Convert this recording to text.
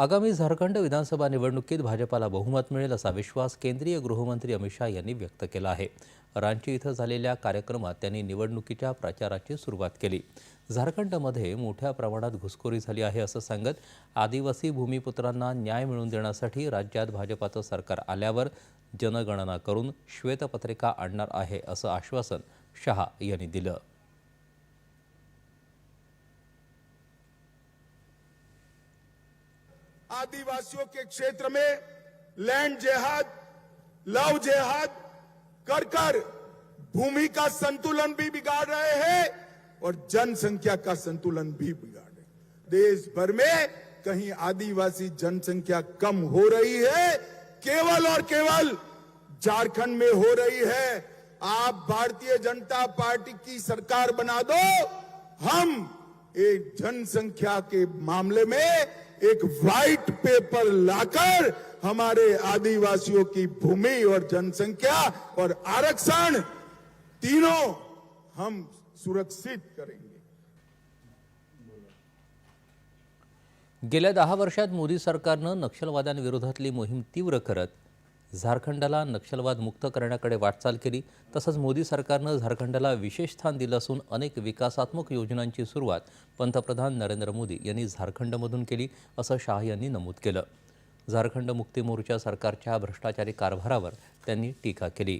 आगामी झारखंड विधानसभा निवडणुकीत भाजपाला बहुमत मिळेल असा विश्वास केंद्रीय गृहमंत्री अमित शहा यांनी व्यक्त केला आहे. रांची इथं झालेल्या कार्यक्रमात त्यांनी निवडणुकीच्या प्रचाराची सुरुवात केली. झारखंडमध्ये मोठ्या प्रमाणात घुसखोरी झाली आहे असं सांगत आदिवासी भूमिपुत्रांना न्याय मिळवून देण्यासाठी राज्यात भाजपाचं सरकार आल्यावर जनगणना करून श्वेतपत्रिका आणणार आहे असं आश्वासन शहा यांनी दिलं. आदिवासियों के क्षेत्र में लैंड जेहाद, लव जेहाद कर कर भूमि का संतुलन भी बिगाड़ रहे हैं और जनसंख्या का संतुलन भी बिगाड़ रहे देश भर में कहीं आदिवासी जनसंख्या कम हो रही है, केवल और केवल झारखंड में हो रही है। आप भारतीय जनता पार्टी की सरकार बना दो, हम एक जनसंख्या के मामले में एक व्हाइट पेपर लाकर हमारे आदिवासियों की भूमि और जनसंख्या और आरक्षण तीनों हम सुरक्षित करेंगे। गेल्या दहा वर्षात मोदी सरकारनं नक्षलवाद्यांविरोधातली मोहीम तीव्र करत झारखंडाला नक्षलवाद मुक्त करण्याकडे वाटचाल केली तसंच मोदी सरकारनं झारखंडाला विशेष स्थान दिलं असून अनेक विकासात्मक योजनांची सुरुवात पंतप्रधान नरेंद्र मोदी यांनी झारखंडमधून केली असं शाह यांनी नमूद केलं. झारखंड मुक्ती मोर्चा सरकारच्या भ्रष्टाचारी कारभारावर त्यांनी टीका केली.